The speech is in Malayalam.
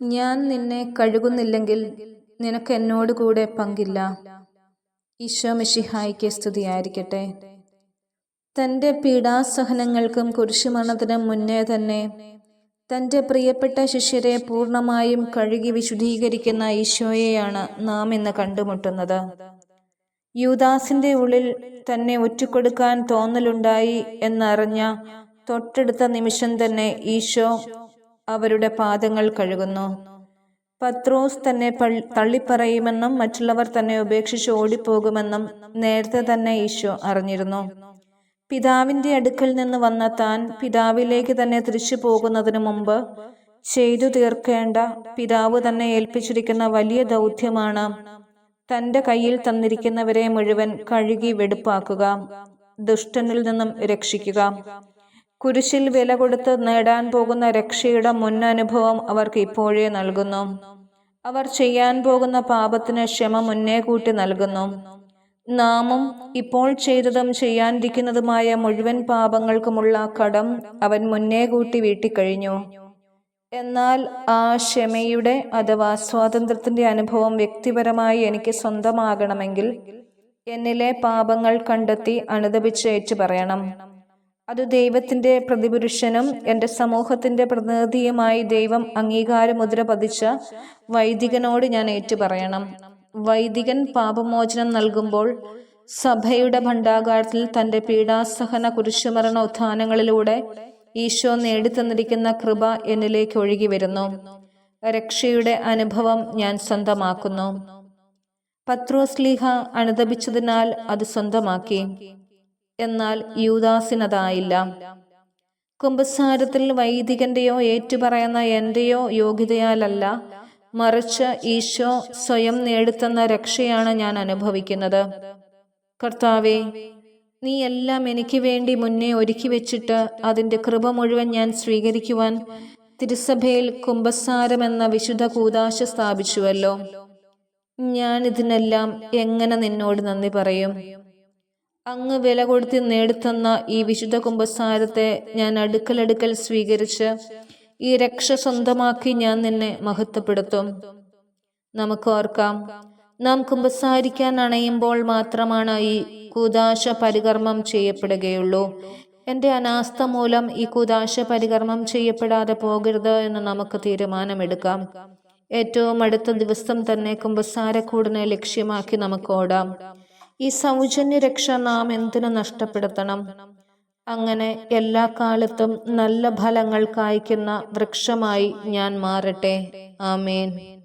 ഞാൻ നിന്നെ കഴുകുന്നില്ലെങ്കിൽ നിനക്ക് എന്നോട് കൂടെ പങ്കില്ല. ഈശോ മിഷിഹായിക്ക് സ്തുതിയായിരിക്കട്ടെ. തന്റെ പീഡാസഹനങ്ങൾക്കും കുരിശുമരണത്തിനും മുന്നേ തന്നെ തന്റെ പ്രിയപ്പെട്ട ശിഷ്യരെ പൂർണമായും കഴുകി വിശുദ്ധീകരിക്കുന്ന ഈശോയെയാണ് നാം ഇന്ന് കണ്ടുമുട്ടുന്നത്. യൂദാസിന്റെ ഉള്ളിൽ തന്നെ ഒറ്റുകൊടുക്കാൻ തോന്നലുണ്ടായി എന്നറിഞ്ഞ തൊട്ടടുത്ത നിമിഷം തന്നെ ഈശോ അവരുടെ പാദങ്ങൾ കഴുകുന്നു. പത്രോസ് തന്നെ തള്ളിപ്പറയുമെന്നും മറ്റുള്ളവർ തന്നെ ഉപേക്ഷിച്ച് ഓടിപ്പോകുമെന്നും നേരത്തെ തന്നെ ഈശോ അറിഞ്ഞിരുന്നു. പിതാവിന്റെ അടുക്കൽ നിന്ന് വന്ന താൻ പിതാവിലേക്ക് തന്നെ തിരിച്ചു പോകുന്നതിനു മുമ്പ് ചെയ്തു തീർക്കേണ്ട പിതാവ് തന്നെ ഏൽപ്പിച്ചിരിക്കുന്ന വലിയ ദൗത്യമാണ് തന്റെ കയ്യിൽ തന്നിരിക്കുന്നവരെ മുഴുവൻ കഴുകി വെടുപ്പാക്കുക ദുഷ്ടനിൽ നിന്നും രക്ഷിക്കുക. കുരിശിൽ വില കൊടുത്ത് നേടാൻ പോകുന്ന രക്ഷയുടെ മുൻ അനുഭവം അവർക്ക് ഇപ്പോഴേ നൽകുന്നു. അവർ ചെയ്യാൻ പോകുന്ന പാപത്തിന് ക്ഷമ മുന്നേ കൂട്ടി നൽകുന്നു. നാമും ഇപ്പോൾ ചെയ്തതും ചെയ്യാനിരിക്കുന്നതുമായ മുഴുവൻ പാപങ്ങൾക്കുമുള്ള കടം അവൻ മുന്നേ കൂട്ടി വീട്ടിക്കഴിഞ്ഞു. എന്നാൽ ആ ക്ഷമയുടെ അഥവാ സ്വാതന്ത്ര്യത്തിന്റെ അനുഭവം വ്യക്തിപരമായി എനിക്ക് സ്വന്തമാകണമെങ്കിൽ എന്നിലെ പാപങ്ങൾ കണ്ടെത്തി അനുദപിച്ച് പറയണം. അത് ദൈവത്തിന്റെ പ്രതിപുരുഷനും എന്റെ സമൂഹത്തിന്റെ പ്രതിനിധിയുമായി ദൈവം അംഗീകാരമുദ്ര പതിച്ച വൈദികനോട് ഞാൻ ഏറ്റുപറയണം. വൈദികൻ പാപമോചനം നൽകുമ്പോൾ സഭയുടെ ഭണ്ഡാകാരത്തിൽ തന്റെ പീഡാസഹന കുരിശുമരണ ഉത്ഥാനങ്ങളിലൂടെ ഈശോ നേടിത്തന്നിരിക്കുന്ന കൃപ എന്നിലേക്ക് ഒഴുകി വരുന്നു. രക്ഷയുടെ അനുഭവം ഞാൻ സ്വന്തമാക്കുന്നു. പത്രോസ്ലീഹ അനുദപിച്ചതിനാൽ അത് സ്വന്തമാക്കി. എന്നാൽ യൂദാസിനതായില്ല. കുംഭസാരത്തിൽ വൈദികന്റെയോ ഏറ്റുപറയുന്ന എന്റെയോ യോഗ്യതയാലല്ല മറിച്ച് ഈശോ സ്വയം നേടുത്തുന്ന രക്ഷയാണ് ഞാൻ അനുഭവിക്കുന്നത്. കർത്താവെ നീ എല്ലാം എനിക്ക് വേണ്ടി മുന്നേ ഒരുക്കി വെച്ചിട്ട് അതിന്റെ കൃപ മുഴുവൻ ഞാൻ സ്വീകരിക്കുവാൻ തിരുസഭയിൽ കുംഭസാരം എന്ന വിശുദ്ധ കൂതാശ സ്ഥാപിച്ചുവല്ലോ. ഞാൻ ഇതിനെല്ലാം എങ്ങനെ നിന്നോട് നന്ദി പറയും? അങ്ങ് വില കൊടുത്ത് നേടിത്തന്ന ഈ വിശുദ്ധ കുംഭസാരത്തെ ഞാൻ അടുക്കലടുക്കൽ സ്വീകരിച്ച് ഈ രക്ഷ സ്വന്തമാക്കി ഞാൻ നിന്നെ മഹത്വപ്പെടുത്തും. നമുക്ക് ഓർക്കാം നാം കുംഭസാരിക്കാൻ അണയുമ്പോൾ മാത്രമാണ് ഈ കൂതാശ പരികർമ്മം ചെയ്യപ്പെടുകയുള്ളൂ. എന്റെ അനാസ്ഥ മൂലം ഈ കൂതാശ പരികർമ്മം ചെയ്യപ്പെടാതെ പോകരുത് എന്ന് നമുക്ക് തീരുമാനമെടുക്കാം. ഏറ്റവും അടുത്ത ദിവസം തന്നെ കുംഭസാരക്കൂടിനെ ലക്ഷ്യമാക്കി നമുക്ക് ഓടാം. ഈ സൗജന്യ രക്ഷ നാം എന്തിനു നഷ്ടപ്പെടുത്തണം? അങ്ങനെ എല്ലാ കാലത്തും നല്ല ഫലങ്ങൾ കായ്ക്കുന്ന വൃക്ഷമായി ഞാൻ മാറട്ടെ. ആമേൻ.